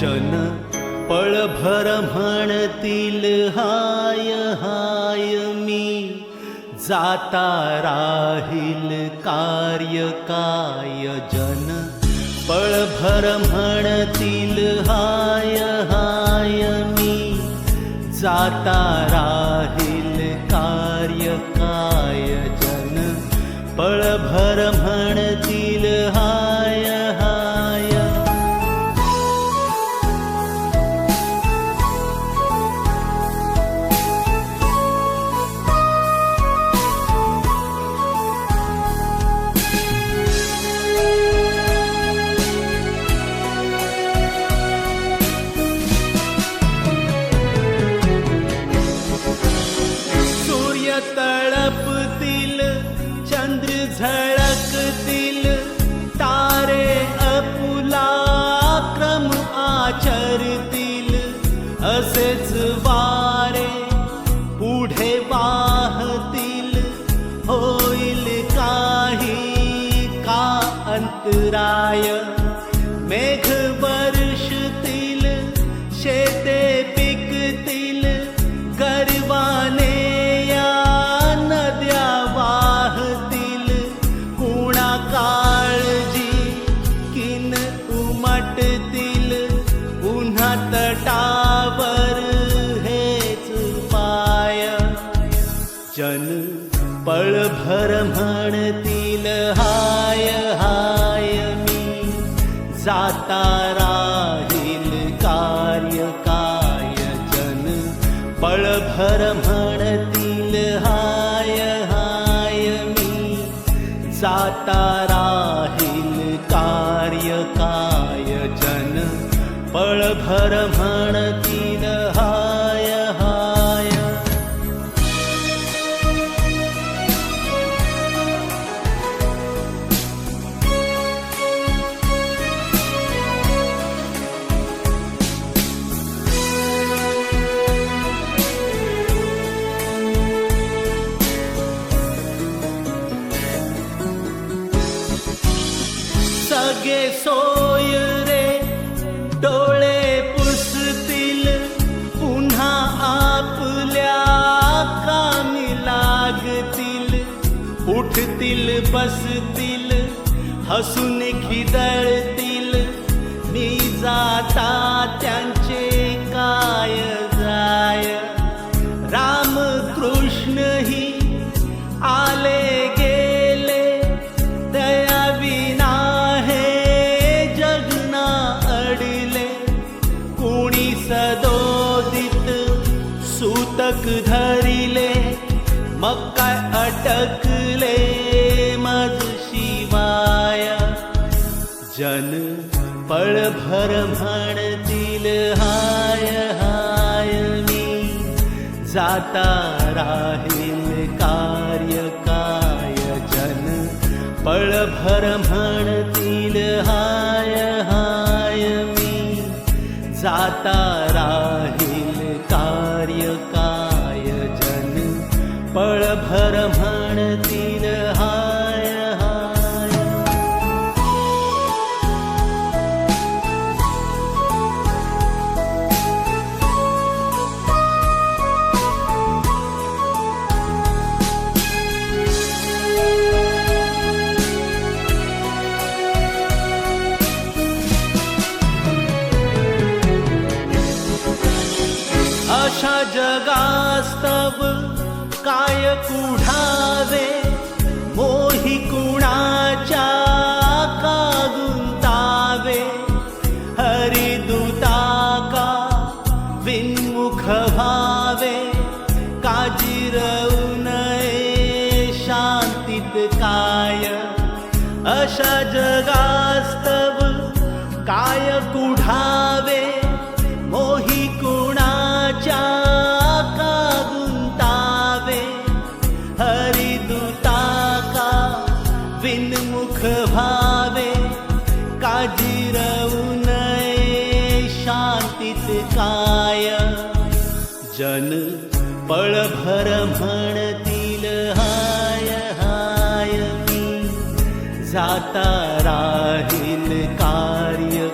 जन पळभर म्हणतील हाय हाय मी जाता राहील कार्य काय जन? पळभर म्हणतील हाय हाय मी जाता रा वारे पुढे वाहतील. होईल काही का अंतराय? मेघ जन पळभर म्हणतील हाय हाय मी. जाता राहील कार्य काय जन पळभर म्हणतील हाय हाय मी. जाता राहील कार्य काय जन पळभर उठतील बसतील हसून खिदळतील. मी जाता त्यांचे काय जाय? रामकृष्ण ही आले गेले दया विना हे जगना अडले. कोणी सदोदित सूतक धरिले मग काय अटक जन पळभर म्हणतील हाय हाय मी. जाता राहील कार्य काय जन पळभर म्हण जगास्तव काय कुढावे? मोही कुणाच्या का गुंतावे हरिदूता का विन्मुख भावे? काजीरऊ नये शांतीत काय? अशा जगास्तव काय कुढा हाय जन पळभर म्हणतील हाय हाय मी जाता राहील कार्य